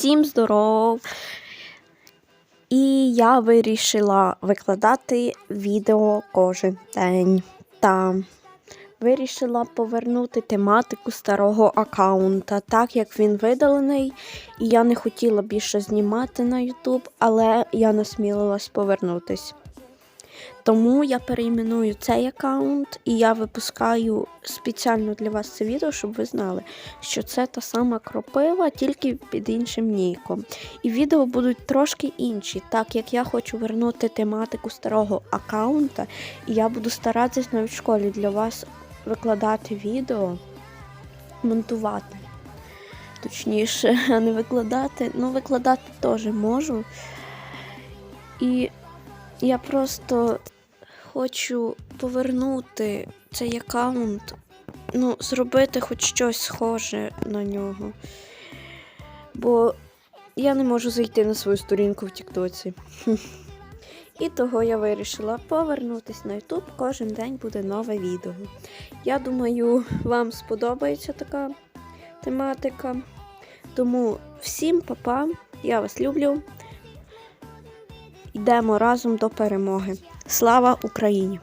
Всім здоров! І я вирішила викладати відео кожен день. Та вирішила повернути тематику старого аккаунта, так як він видалений, і я не хотіла більше знімати на YouTube, але я насмілилась повернутись. Тому я перейменую цей аккаунт і я випускаю спеціально для вас це відео, щоб ви знали, що це та сама кропива, тільки під іншим ніком. І відео будуть трошки інші, так як я хочу вернути тематику старого аккаунта, і я буду старатись навіть в школі для вас викладати відео, монтувати. Точніше, не викладати. Ну, викладати теж можу. І я просто хочу повернути цей аккаунт, ну, зробити хоч щось схоже на нього. Бо я не можу зайти на свою сторінку в Тіктоці. І того я вирішила повернутися на YouTube. Кожен день буде нове відео. Я думаю, вам сподобається така тематика. Тому всім па-па, я вас люблю. Йдемо разом до перемоги. Слава Україні!